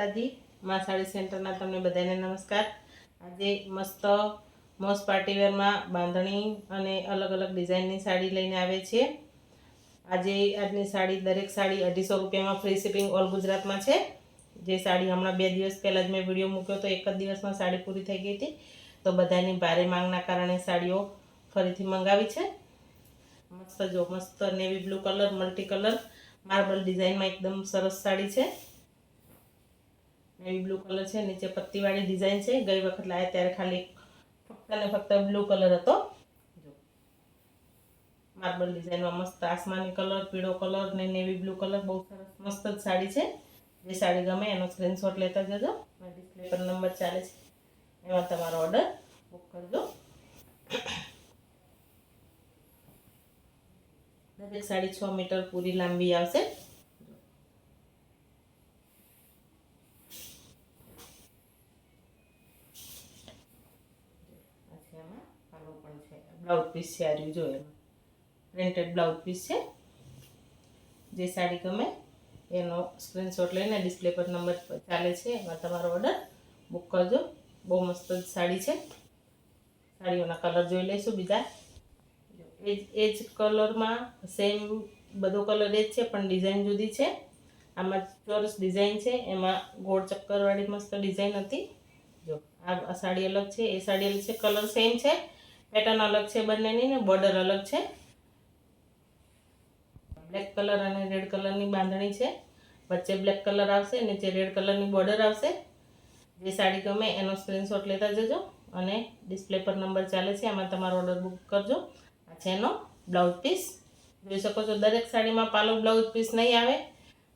માતાજી, મા સાડી સેન્ટરના તમને બધાને નમસ્કાર. આજે મસ્ત, મોસ્ટ પાર્ટીવેરમાં બાંધણી અને અલગ અલગ ડિઝાઇનની સાડી લઈને આવે છે આજે આજની સાડી દરેક સાડી અઢીસો રૂપિયામાં ફ્રી શિપિંગ ઓલ ગુજરાતમાં છે. જે સાડી હમણાં બે દિવસ પહેલાં જ મેં વીડિયો મૂક્યો તો એક જ દિવસમાં સાડી પૂરી થઈ ગઈ હતી. તો બધાની ભારે માંગના કારણે સાડીઓ ફરીથી મંગાવી છે. મસ્ત જો મસ્ત navy blue colour, multi colour, marble ડિઝાઇનમાં એકદમ સરસ સાડી છે. નેવી બ્લુ કલર છે, નીચે પત્તીવાળી ડિઝાઇન છે. ગઈ વખત લાવ્યા ત્યારે ખાલી ફક્ત ને ફક્ત બ્લુ કલર હતો. જો. માર્બલ ડિઝાઇનમાં મસ્ત આસમાની કલર પીળો કલર ને નેવી બ્લુ કલર બહુ સરસ મસ્ત જ સાડી છે. જે સાડી ગમે એનો સ્ક્રીનશોટ લેતા જજો. ડિસ્પ્લે પર નંબર ચાલે છે. એમાં તમારો ઓર્ડર બુક કરજો. દરેક સાડી છ મીટર પૂરી લાંબી આવશે પછી એમાં પાલો પણ છે બ્લાઉઝ પીસ છે આ રહ્યું જો એમાં પ્રિન્ટેડ બ્લાઉઝ પીસ છે. જે સાડી ગમે એનો સ્ક્રીનશોટ લઈને ડિસ્પ્લે પર નંબર ચાલે છે. એમાં તમારો ઓર્ડર બુક કરજો. બહુ મસ્ત સાડી છે. સાડીઓના કલર જોઈ લઈશું બીજા. એ એ જ કલરમાં સેમ બધો કલર એ જ છે, પણ ડિઝાઇન જુદી છે. આમાં ચોરસ ડિઝાઇન છે. એમાં ગોળ ચક્કરવાળી મસ્ત ડિઝાઇન હતી. જો, આ સાડી અલગ છે. એ સાડી અલગ છે. કલર સેમ છે. પેટર્ન અલગ છે બંનેની ને બોર્ડર અલગ છે. બ્લેક કલર અને રેડ કલરની બાંધણી છે. વચ્ચે બ્લેક કલર આવશે, નીચે રેડ કલરની બોર્ડર આવશે. જે સાડી ગમે એનો સ્ક્રીનશોટ લેતા જજો અને ડિસ્પ્લે પર નંબર ચાલે છે એમાં તમારો ઓર્ડર બુક કરજો. આ છે એનો બ્લાઉઝ પીસ જોઈ શકો છો દરેક સાડીમાં પાલો બ્લાઉઝ પીસ નહીં આવે.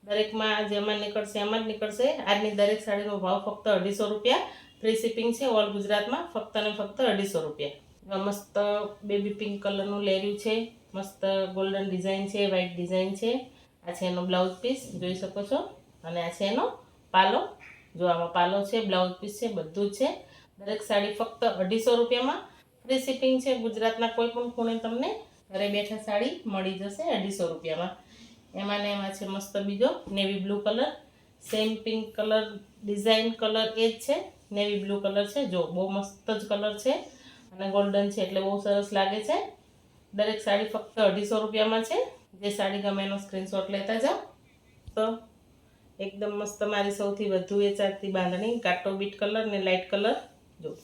દરેકમાં જેમાં નીકળશે એમાં જ નીકળશે. આજની દરેક સાડીનો ભાવ ફક્ત અઢીસો રૂપિયા. ફ્રી શિપિંગ છે ઓલ ગુજરાતમાં ફક્ત ને ફક્ત અઢીસો રૂપિયા. મસ્ત બેબી પિંક કલરનું લેર્યું છે. મસ્ત ગોલ્ડન ડિઝાઇન છે વ્હાઇટ ડિઝાઇન છે. આ છે એનો બ્લાઉઝ પીસ જોઈ શકો છો. અને આ છે એનો પાલો. જો આમાં પાલો છે બ્લાઉઝ પીસ છે, બધું જ છે. દરેક સાડી ફક્ત અઢીસો રૂપિયામાં. ફ્રી શિપિંગ છે, ગુજરાતના કોઈ પણ ખૂણે તમને ઘરે બેઠા સાડી મળી જશે અઢીસો રૂપિયામાં. એમાં ને એમાં છે મસ્ત બીજો navy blue colour same pink colour design colour એ જ છે. નેવી બ્લુ કલર છે. જો બહુ મસ્ત જ કલર છે. અને ગોલ્ડન છે એટલે બહુ સરસ લાગે છે. દરેક સાડી ફક્ત અઢીસો રૂપિયામાં છે. જે સાડી ગમે એનો સ્ક્રીનશોટ લેતા જાઓ. તો એકદમ મસ્ત મારી સૌથી વધુ વેચાતી બાંધણી, કાટો બીટ કલર ને લાઇટ કલર. જો,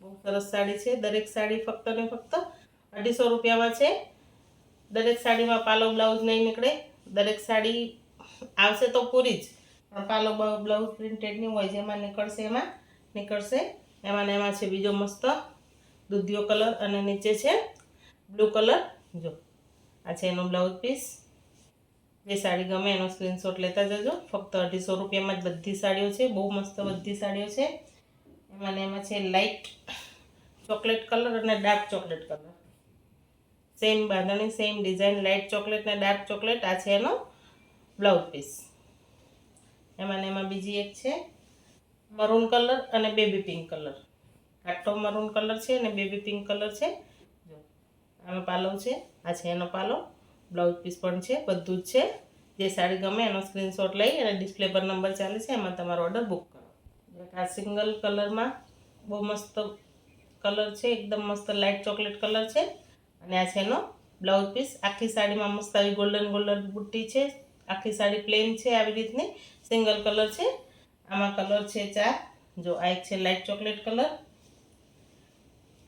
બહુ સરસ સાડી છે. દરેક સાડી ફક્ત ને ફક્ત અઢીસો રૂપિયામાં છે. દરેક સાડીમાં પાલો બ્લાઉઝ નહીં નીકળે. દરેક સાડી આવશે તો પૂરી જ. પણ પાલો બ્લાઉઝ પ્રિન્ટેડની હોય જેમાં નીકળશે એમાં નીકળશે. એમાં ને એમાં છે બીજો મસ્ત દૂધિયો કલર અને નીચે છે બ્લુ કલર. જો, આ છે એનો બ્લાઉઝ પીસ. જે સાડી ગમે એનો સ્ક્રીનશોટ લેતા જજો. ફક્ત અઢીસો રૂપિયામાં જ બધી સાડીઓ છે. બહુ મસ્ત બધી સાડીઓ છે. એમાં એમાં છે લાઇટ ચોકલેટ કલર અને dark chocolate colour same bandhani same design light chocolate ને ડાર્ક ચોકલેટ આ છે એનો બ્લાઉઝ પીસ. એમાં એમાં બીજી એક છે મરૂન કલર અને બેબી પિંક કલર કાટો મરૂન કલર છે અને બેબી પિંક કલર છે. જો, આનો પાલો છે, આ છે એનો પાલો બ્લાઉઝ પીસ પણ છે, બધું જ છે. જે સાડી ગમે એનો સ્ક્રીનશોટ લઈ અને ડિસ્પ્લે પર નંબર ચાલે છે, એમાં તમારો ઓર્ડર બુક કરો. આ સિંગલ કલરમાં બહુ મસ્ત કલર છે, એકદમ મસ્ત લાઇટ ચોકલેટ કલર છે. અને આ છે એનો બ્લાઉઝ પીસ આખી સાડીમાં મસ્ત આવી ગોલ્ડન ગોલ્ડન બુટ્ટી છે. આખી સાડી પ્લેન છે આવી રીતની. સિંગલ કલર છે. આમાં કલર છે ચાર. જો આ એક છે લાઇટ ચોકલેટ કલર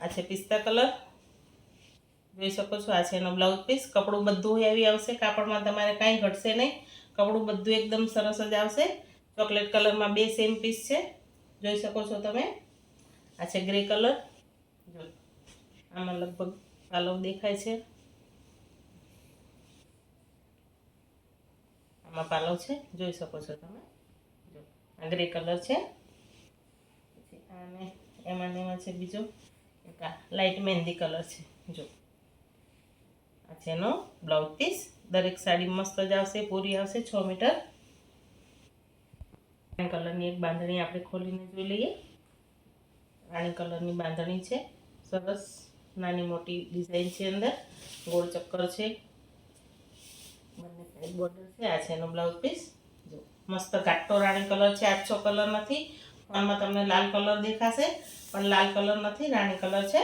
આ છે પિસ્તા કલર. જોઈ શકો છો, આ છે એનો બ્લાઉઝ પીસ. કપડું બધું હેવી આવશે, કાપડમાં તમારે કાંઈ ઘટશે નહીં. કપડું બધું એકદમ સરસ જ આવશે. ચોકલેટ કલરમાં બે સેમ પીસ છે. જોઈ શકો છો તમે. આ છે ગ્રે કલર. જો, આમાં લગભગ પાલો દેખાય છે. આમાં પાલો છે. જોઈ શકો છો તમે. જો, આ ગ્રે કલર છે. અને એમાં એમાં છે બીજો. એક લાઇટ મહેંદી કલર છે, જો. આ છે એનો બ્લાઉઝ પીસ દરેક સાડી મસ્ત જ આવશે, પૂરી આવશે, છ મીટર કલરની એક બાંધણી આપણે ખોલીને જોઈ લઈએ. રાણી કલરની બાંધણી છે. સરસ નાની મોટી ડિઝાઇન છે અંદર. ગોળ ચક્કર છે. બંને સાઈડ બોર્ડર છે. આ છે એનો બ્લાઉઝ પીસ જો. મસ્ત ઘાટો રાણી કલર છે. આછો કલર નથી. ફોનમાં તમને લાલ કલર દેખાશે, પણ લાલ કલર નથી, રાણી કલર છે.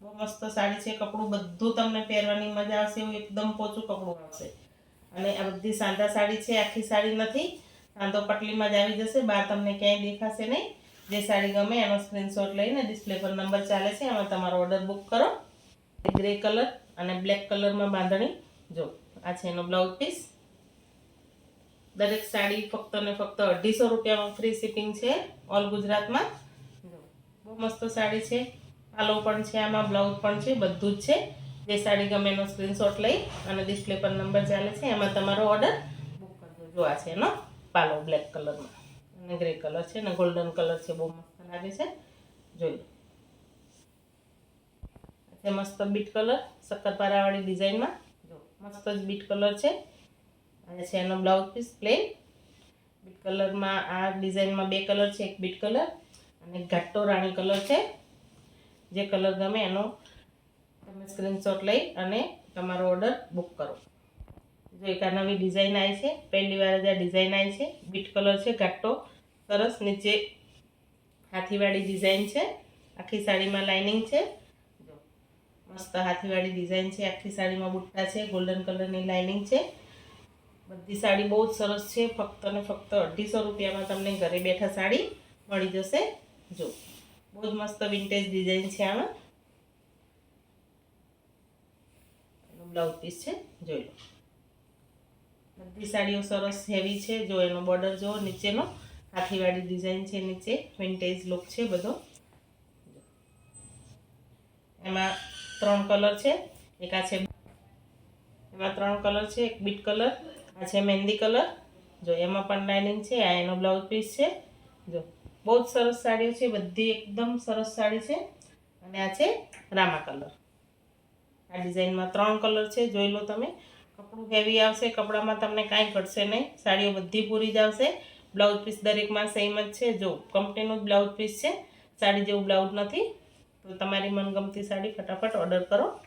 બહુ મસ્ત સાડી છે, કપડું બધું તમને પહેરવાની મજા આવશે, એવું એકદમ પોચું કપડું આવશે. અને આ બધી સાંધા સાડી છે, આખી સાડી નથી. સાંધો પટલીમાં જ આવી જશે, બહાર તમને ક્યાંય દેખાશે નહીં. જે સાડી ગમે એનો સ્ક્રીનશોટ લઈને ડિસ્પ્લે પર નંબર ચાલે છે, એમાં તમારો ઓર્ડર બુક કરો. ગ્રે કલર અને બ્લેક કલરમાં બાંધણી. જો, આ છે એનો બ્લાઉઝ પીસ દરેક સાડી ફક્ત ને ફક્ત અઢીસો રૂપિયામાં ફ્રી શિપિંગ છે ઓલ ગુજરાતમાં. બહુ મસ્ત સાડી છે. પાલો પણ છે આમાં બ્લાઉઝ પણ છે, બધું જ છે. જે સાડી ગમે એનો સ્ક્રીનશોટ લઈ અને ડિસ્પ્લે પર નંબર ચાલે છે, એમાં તમારો ઓર્ડર બુક કરજો જો આ છે એનો પાલો બ્લેક કલરમાં અને ગ્રે કલર છે અને ગોલ્ડન કલર છે, બહુ મસ્ત લાગે છે. જોઈ લો. છે મસ્ત બીટ કલર શક્કરપારાવાળી ડિઝાઇનમાં જો, મસ્ત જ બીટ કલર છે. અને છે એનો બ્લાઉઝ પીસ પ્લેન. બીટ કલરમાં આ ડિઝાઇનમાં બે કલર છે, એક બીટ કલર અને ઘાટો રાણી કલર છે. જે કલર ગમે એનો તમે સ્ક્રીનશોટ લઈ અને તમારો ઓર્ડર બુક કરો. જો એક આ નવી ડિઝાઇન આવી છે પહેલી વાર જ આ ડિઝાઇન આવી છે, બીટ કલર છે, ઘાટો, સરસ નીચે હાથીવાળી ડિઝાઇન છે, આખી સાડીમાં લાઇનિંગ છે. મસ્ત હાથીવાળી ડિઝાઇન છે, આખી સાડીમાં બુટ્ટા છે, ગોલ્ડન કલરની લાઇનિંગ છે. બધી સાડી બહુ જ સરસ છે. ફક્ત ને ફક્ત અઢીસો રૂપિયામાં તમને ઘરે બેઠા સાડી મળી જશે. જો, બહુ જ મસ્ત વિન્ટેજ ડિઝાઇન છે આમાં. બ્લાઉઝ પીસ છે. જોઈ લો. બધી સાડીઓ સરસ હેવી છે. જો, એનો બોર્ડર જો નીચેનો. હાથીવાળી ડિઝાઇન છે નીચે. વિન્ટેજ લુક છે બધો. એમાં ત્રણ કલર છે. એક આ છે, એમાં ત્રણ કલર છે, એક બીટ કલર આ છે મહેંદી કલર. જો એમાં પણ લાઇનિંગ છે, આ એનો બ્લાઉઝ પીસ છે. જો બહુ જ સરસ સાડીઓ છે, બધી એકદમ સરસ સાડી છે. અને આ છે રામા કલર. આ ડિઝાઇનમાં ત્રણ કલર છે, જોઈ લો તમે. કપડું હેવી આવશે, કપડામાં તમને કાંઈ ઘટશે નહીં. સાડીઓ બધી પૂરી જ આવશે. બ્લાઉઝ પીસ દરેકમાં સેમ જ છે. જો કંપનીનું જ બ્લાઉઝ પીસ છે. સાડી જેવું બ્લાઉઝ નથી. તો તમારી મનગમતી સાડી ફટાફટ ઓર્ડર કરો.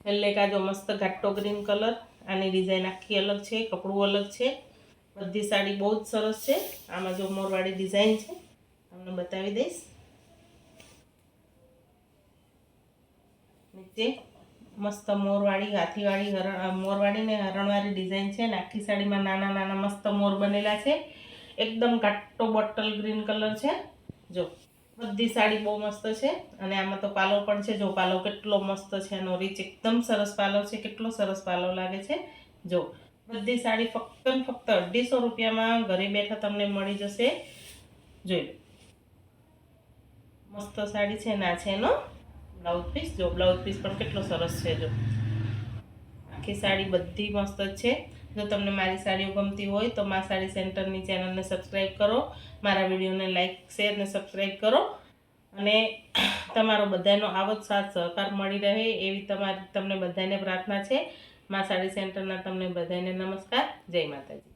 છેલ્લે કાજો મસ્ત ઘાટો ગ્રીન કલર. આની ડિઝાઇન આખી અલગ છે, કપડું અલગ છે. બધી સાડી બહુ જ સરસ છે. આમાં જો મોરવાળી ડિઝાઇન છે, તમને બતાવી દઈશ. નીચે મસ્ત મોરવાળી હાથીવાળી, હરણ મોરવાળી ને હરણવાળી ડિઝાઇન છે ને આખી સાડીમાં નાના નાના મસ્ત મોર બનેલા છે. એકદમ કાટો બોટલ ગ્રીન કલર છે. જો બધી સાડી બહુ મસ્ત છે. અને આમાં તો પાલો પણ છે. જો પાલો કેટલો મસ્ત છે એનો રીચ એકદમ સરસ પાલો છે. કેટલો સરસ પાલો લાગે છે. જો બધી સાડી ફક્ત ફક્ત અઢીસો રૂપિયામાં ઘરે બેઠા તમને મળી જશે. જોઈ મસ્ત સાડી છે ના છે એનો બ્લાઉઝ પીસ. જો બ્લાઉઝ પીસ પણ કેટલો સરસ છે. જો આખી સાડી બધી મસ્ત છે. જો તમને મારી સાડીઓ ગમતી હોય તો મા સાડી સેન્ટરની ચેનલને સબસ્ક્રાઈબ કરો, મારા વિડીયોને લાઇક, શેર અને સબસ્ક્રાઈબ કરો. અને તમારો બધાનો આવો જ સાથ સહકાર મળી રહે એવી તમારી, તમને બધાને પ્રાર્થના છે. મા સાડી સેન્ટરના તમને બધાને નમસ્કાર. જય માતાજી.